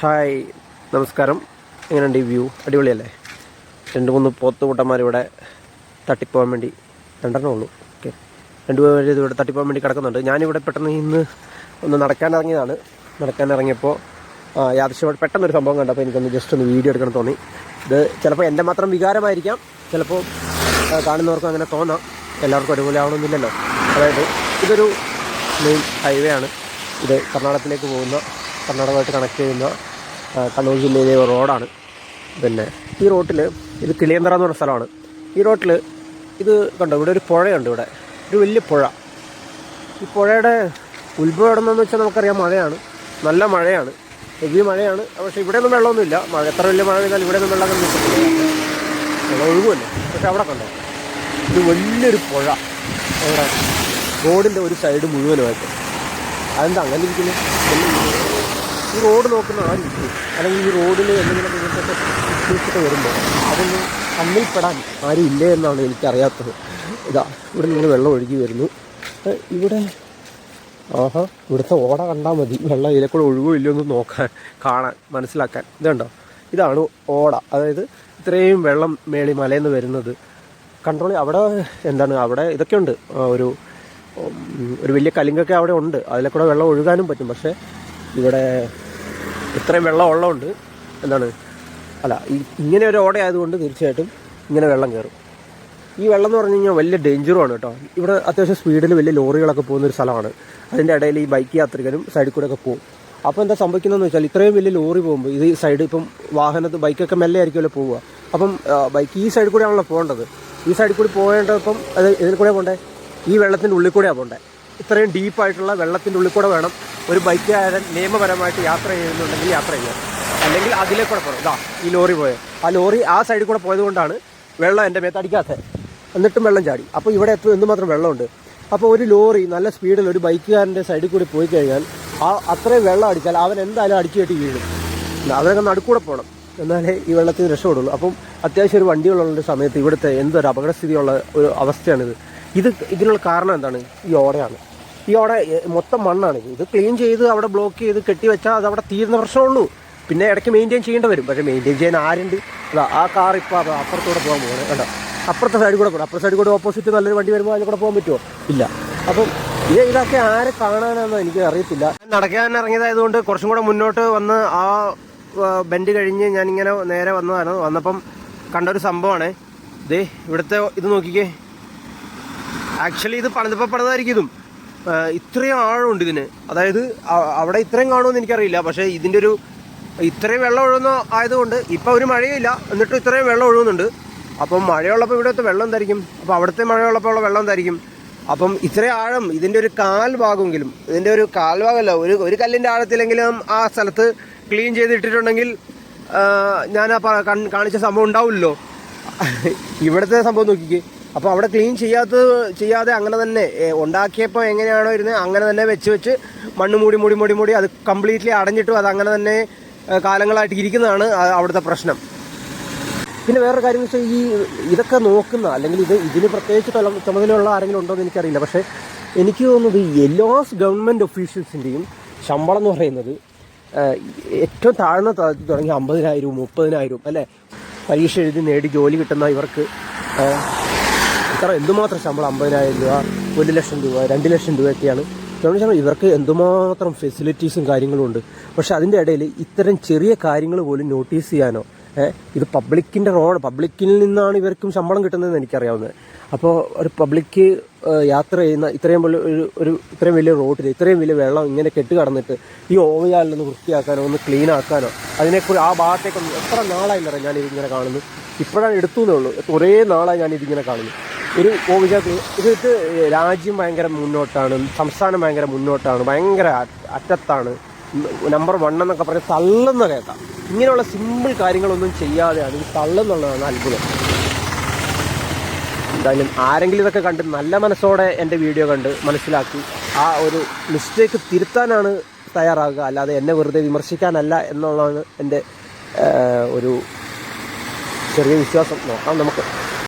Hi നമസ്കാരം. എങ്ങനെയുണ്ട് ഈ വ്യൂ? അടിപൊളിയല്ലേ? രണ്ട് മൂന്ന് പോത്തുകൂട്ടന്മാരിവിടെ തട്ടിപ്പോകാൻ വേണ്ടി രണ്ടെണ്ണം ഉള്ളൂ. ഓക്കെ രണ്ട് പേര് ഇവിടെ തട്ടിപ്പോകാൻ വേണ്ടി കിടക്കുന്നുണ്ട്. ഞാനിവിടെ പെട്ടെന്ന് ഇന്ന് ഒന്ന് നടക്കാൻ ഇറങ്ങിയതാണ്. നടക്കാൻ ഇറങ്ങിയപ്പോൾ യാദൃശ്യമായിട്ട് പെട്ടെന്നൊരു സംഭവം കണ്ടപ്പോൾ എനിക്കൊന്ന് ജസ്റ്റ് ഒന്ന് വീഡിയോ എടുക്കണം തോന്നി. ഇത് ചിലപ്പോൾ എന്റെ മാത്രം വികാരമായിരിക്കാം. ചിലപ്പോൾ കാണുന്നവർക്കും അങ്ങനെ തോന്നാം. എല്ലാവർക്കും ഒരുപോലെ ആവണമെന്നില്ലല്ലോ. അതായത് ഇതൊരു മെയിൻ ഹൈവേ ആണ്. ഇത് കർണാടകത്തിലേക്ക് പോകുന്ന കർണാടകമായിട്ട് കണക്ട് ചെയ്യുന്ന കണ്ണൂർ ജില്ലയിലെ റോഡാണ്. പിന്നെ ഈ റോട്ടിൽ ഇത് കിളിയന്തറ എന്ന് പറഞ്ഞ സ്ഥലമാണ്. ഈ റോട്ടിൽ ഇത് കണ്ടോ? ഇവിടെ ഒരു പുഴയുണ്ട് ഇവിടെ. ഒരു വലിയ പുഴ. ഈ പുഴയുടെ ഉത്ഭവം എവിടെയെന്ന് വെച്ചാൽ നമുക്കറിയാം മഴയാണ്. നല്ല മഴയാണ്. ഹെവി മഴയാണ്. പക്ഷേ ഇവിടെ ഒന്നും വെള്ളമൊന്നുമില്ല. മഴ എത്ര വലിയ മഴ പെയ്താൽ ഇവിടെ ഒന്നും വെള്ളം വെള്ളം ഒഴുകുമല്ലോ. പക്ഷെ അവിടെ കണ്ടോ? ഇത് വലിയൊരു പുഴ. അവിടെ റോഡിന്റെ ഒരു സൈഡ് മുഴുവനുമായിട്ട്. അതെന്താ അങ്ങനെ ഇരിക്കുന്നത് ഈ റോഡ് നോക്കുന്ന ആരിക്കും അല്ലെങ്കിൽ ഈ റോഡിൽ എന്തെങ്കിലും ഇങ്ങനത്തെ വരുമ്പോൾ അതൊന്ന് കണ്ണിൽപ്പെടാൻ ആരും ഇല്ലേ എന്നാണ് എനിക്കറിയാത്തത്. ഇതാ ഇവിടെ നിന്ന് വെള്ളം ഒഴുകി വരുന്നു. ഇവിടെ ആഹാ ഇവിടുത്തെ ഓട കണ്ടാൽ മതി. വെള്ളം ഇതിലെ കൂടെ ഒഴുകോ ഇല്ലയോ എന്ന് നോക്കാൻ കാണാൻ മനസ്സിലാക്കാൻ. ഇതുണ്ടോ ഇതാണ് ഓട. അതായത് ഇത്രയും വെള്ളം മേളി മലയിൽ നിന്ന് വരുന്നത്. കൺട്രോൾ അവിടെ എന്താണ്? അവിടെ ഇതൊക്കെ ഉണ്ട്. ഒരു ഒരു വലിയ കലിങ്കൊക്കെ അവിടെ ഉണ്ട്. അതിലെ കൂടെ വെള്ളം ഒഴുകാനും പറ്റും. പക്ഷേ ഇവിടെ ഇത്രയും വെള്ളം ഉള്ളതുകൊണ്ട് എന്താണ്? അല്ല ഇങ്ങനെ ഒരു ഓട ആയതുകൊണ്ട് തീർച്ചയായിട്ടും ഇങ്ങനെ വെള്ളം കയറും. ഈ വെള്ളം എന്ന് പറഞ്ഞു കഴിഞ്ഞാൽ വലിയ ഡേഞ്ചറുമാണ് കേട്ടോ. ഇവിടെ അത്യാവശ്യം സ്പീഡിൽ വലിയ ലോറികളൊക്കെ പോകുന്ന ഒരു സ്ഥലമാണ്. അതിന്റെ ഇടയിൽ ഈ ബൈക്ക് യാത്രികരും സൈഡിൽ കൂടെ ഒക്കെ പോകും. അപ്പോൾ എന്താ സംഭവിക്കുന്നതെന്ന് വെച്ചാൽ ഇത്രയും വലിയ ലോറി പോകുമ്പോൾ ഇത് സൈഡ് ഇപ്പം വാഹനത്ത് ബൈക്കൊക്കെ മെല്ലെ ആയിരിക്കുമല്ലോ പോവുക. അപ്പം ബൈക്ക് ഈ സൈഡിൽ കൂടെയാണല്ലോ പോകേണ്ടത്. ഈ സൈഡിൽ കൂടി പോകേണ്ടപ്പം അത് ഇതിൽ കൂടെ പോകണ്ടേ? ഈ വെള്ളത്തിന്റെ ഉള്ളിൽ കൂടെയാണ് പോകണ്ടേ? ഇത്രയും ഡീപ്പായിട്ടുള്ള വെള്ളത്തിന്റെ ഉള്ളിൽ കൂടെ വേണം ഒരു ബൈക്കുകാരൻ നിയമപരമായിട്ട് യാത്ര ചെയ്യുന്നുണ്ടെങ്കിൽ യാത്ര ചെയ്യാൻ. അല്ലെങ്കിൽ അതിലേ കൂടെ പോകണം ഇതാ ഈ ലോറി പോയത് ആ ലോറി ആ സൈഡിൽ കൂടെ പോയതുകൊണ്ടാണ് വെള്ളം എന്റെ മേത്ത് മേത്തടിക്കാത്തത് എന്നിട്ടും വെള്ളം ചാടി. അപ്പോൾ ഇവിടെ എത്തും എന്തുമാത്രം വെള്ളമുണ്ട്. അപ്പോൾ ഒരു ലോറി നല്ല സ്പീഡിൽ ഒരു ബൈക്കുകാരന്റെ സൈഡിൽ കൂടി പോയി കഴിഞ്ഞാൽ ആ അത്രയും വെള്ളം അടിച്ചാൽ അവൻ എന്തായാലും അടിച്ചു കെട്ടി വീഴും അവരൊക്കെ നടുക്കൂടെ പോകണം എന്നാലേ ഈ വെള്ളത്തിൽ രക്ഷപ്പെടുള്ളൂ. അപ്പം അത്യാവശ്യം ഒരു വണ്ടികളുള്ള സമയത്ത് ഇവിടുത്തെ എന്തൊരു അപകടസ്ഥിതിയുള്ള ഒരു അവസ്ഥയാണിത്. ഇത് ഇതിനുള്ള കാരണം എന്താണ്? ഈ ഓടയാണ്. ഈ അവിടെ മൊത്തം മണ്ണാണ്. ഇത് ഇത് ക്ലീൻ ചെയ്ത് അവിടെ ബ്ലോക്ക് ചെയ്ത് കെട്ടി വെച്ചാൽ അത് അവിടെ തീരുന്ന പ്രശ്നമുള്ളൂ. പിന്നെ ഇടയ്ക്ക് മെയിന്റെയിൻ ചെയ്യേണ്ടി വരും. പക്ഷേ മെയിന്റെയിൻ ചെയ്യാൻ ആരുണ്ട്? അതാ ആ കാർ ഇപ്പോൾ അത് അപ്പുറത്തൂടെ പോകാൻ പോകുന്നത് കേട്ടോ. അപ്പുറത്തെ സൈഡിൽ കൂടെ പോകണം അപ്പുറത്തെ സൈഡിൽ കൂടെ ഓപ്പോസിറ്റ് നല്ലൊരു വണ്ടി വരുമ്പോൾ അതിൽ കൂടെ പോകാൻ പറ്റുമോ? ഇല്ല. അപ്പം ഇത് ഇതൊക്കെ ആരെ കാണാനാണെന്ന് എനിക്ക് അറിയത്തില്ല. നടക്കാൻ ഇറങ്ങിയതായതുകൊണ്ട് കുറച്ചും കൂടെ മുന്നോട്ട് വന്ന് ആ ബെൻഡ് കഴിഞ്ഞ് ഞാനിങ്ങനെ നേരെ വന്നതാണ്. വന്നപ്പം കണ്ടൊരു സംഭവമാണ്. ദേ ഇവിടുത്തെ ഇത് നോക്കിക്കേ. ആക്ച്വലി ഇത് പണിതപ്പോൾ പണിതായിരിക്കും ഇതും. ഇത്രയും ആഴമുണ്ട് ഇതിന്. അതായത് അവിടെ ഇത്രയും കാണുമെന്ന് എനിക്കറിയില്ല. പക്ഷേ ഇതിന്റെ ഒരു ഇത്രയും വെള്ളം ഒഴുകുന്ന ആയതുകൊണ്ട് ഇപ്പം ഒരു മഴയില്ല. എന്നിട്ടും ഇത്രയും വെള്ളം ഒഴുകുന്നുണ്ട്. അപ്പം മഴയുള്ളപ്പോൾ ഇവിടുത്തെ വെള്ളം എന്തായിരിക്കും? അപ്പോൾ അവിടുത്തെ മഴയുള്ളപ്പോൾ ഉള്ള വെള്ളം എന്തായിരിക്കും? അപ്പം ഇത്രയും ആഴം ഇതിന്റെ ഒരു കാൽ ഭാഗമെങ്കിലും ഇതിന്റെ ഒരു കാൽ ഭാഗമല്ല ഒരു ഒരു കല്ലിന്റെ ആഴത്തിലെങ്കിലും ആ സ്ഥലത്ത് ക്ലീൻ ചെയ്തിട്ടിട്ടുണ്ടെങ്കിൽ ഞാൻ ആ കാണിച്ച സംഭവം ഉണ്ടാവില്ലല്ലോ. ഇവിടുത്തെ സംഭവം നോക്കിക്കേ. അപ്പോൾ അവിടെ ക്ലീൻ ചെയ്യാത്ത ചെയ്യാതെ അങ്ങനെ തന്നെ ഉണ്ടാക്കിയപ്പോൾ എങ്ങനെയാണോ ഇരുന്നത് അങ്ങനെ തന്നെ വെച്ച് വെച്ച് മണ്ണ് മൂടി മൂടി മൂടി മൂടി അത് കംപ്ലീറ്റ്ലി അടഞ്ഞിട്ടും അത് അങ്ങനെ തന്നെ കാലങ്ങളായിട്ട് ഇരിക്കുന്നതാണ് അവിടുത്തെ പ്രശ്നം. പിന്നെ വേറൊരു കാര്യം വെച്ചാൽ ഈ ഇതൊക്കെ നോക്കുന്ന അല്ലെങ്കിൽ ഇത് ഇതിന് പ്രത്യേകിച്ച് തല ചുമതലയുള്ള ആരെങ്കിലും ഉണ്ടോ എന്ന് എനിക്കറിയില്ല. പക്ഷേ എനിക്ക് തോന്നുന്നത് എല്ലാ ഗവൺമെന്റ് ഒഫീഷ്യൽസിന്റെയും ശമ്പളം എന്ന് പറയുന്നത് ഏറ്റവും താഴ്ന്ന തുടങ്ങി അമ്പതിനായിരവും മുപ്പതിനായിരവും അല്ലേ? പരീക്ഷ എഴുതി നേടി ജോലി കിട്ടുന്ന ഇവർക്ക് ഇത്ര എന്തുമാത്രം ശമ്പളം അമ്പതിനായിരം രൂപ ഒരു ലക്ഷം രൂപ രണ്ട് ലക്ഷം രൂപയൊക്കെയാണ്. ഗവൺമെന്റ് ഇവർക്ക് എന്തുമാത്രം ഫെസിലിറ്റീസും കാര്യങ്ങളും ഉണ്ട്. പക്ഷെ അതിന്റെ ഇടയിൽ ഇത്തരം ചെറിയ കാര്യങ്ങൾ പോലും നോട്ടീസ് ചെയ്യാനോ ഇത് പബ്ലിക്കിന്റെ റോഡ് പബ്ലിക്കിൽ നിന്നാണ് ഇവർക്കും ശമ്പളം കിട്ടുന്നതെന്ന് എനിക്കറിയാവുന്നത്. അപ്പോൾ ഒരു പബ്ലിക്ക് യാത്ര ചെയ്യുന്ന ഇത്രയും വലിയ ഒരു ഒരു ഇത്രയും വലിയ റോഡിൽ ഇത്രയും വലിയ വെള്ളം ഇങ്ങനെ കെട്ട് കടന്നിട്ട് ഈ ഓവയാലിലൊന്ന് വൃത്തിയാക്കാനോ ഒന്ന് ക്ലീൻ ആക്കാനോ അതിനെക്കുറിച്ച് ആ ഭാഗത്തേക്കൊന്ന് എത്ര നാളായില്ലറ ഞാൻ ഇതിങ്ങനെ കാണുന്നു ഇപ്പോഴാണ് എടുത്തു എന്നേ ഉള്ളൂ. കുറേ നാളായി ഞാനിതിങ്ങനെ കാണുന്നു ഒരു കോവിഡ് ഇത് രാജ്യം ഭയങ്കര മുന്നോട്ടാണ്. സംസ്ഥാനം ഭയങ്കര മുന്നോട്ടാണ്. ഭയങ്കര അറ്റത്താണ്. നമ്പർ വൺ എന്നൊക്കെ പറഞ്ഞ് തള്ളുന്ന കേൾക്കാം ഇങ്ങനെയുള്ള സിമ്പിൾ കാര്യങ്ങളൊന്നും ചെയ്യാതെയാണ് ഈ തള്ളുന്നുള്ളതാണ് അത്ഭുതം. എന്തായാലും ആരെങ്കിലും ഇതൊക്കെ കണ്ട് നല്ല മനസ്സോടെ എന്റെ വീഡിയോ കണ്ട് മനസ്സിലാക്കി ആ ഒരു മിസ്റ്റേക്ക് തിരുത്താനാണ് തയ്യാറാകുക. അല്ലാതെ എന്നെ വെറുതെ വിമർശിക്കാനല്ല എന്നുള്ളതാണ് എന്റെ ഒരു ചെറിയ വിശ്വാസം. നോക്കാം നമുക്ക്.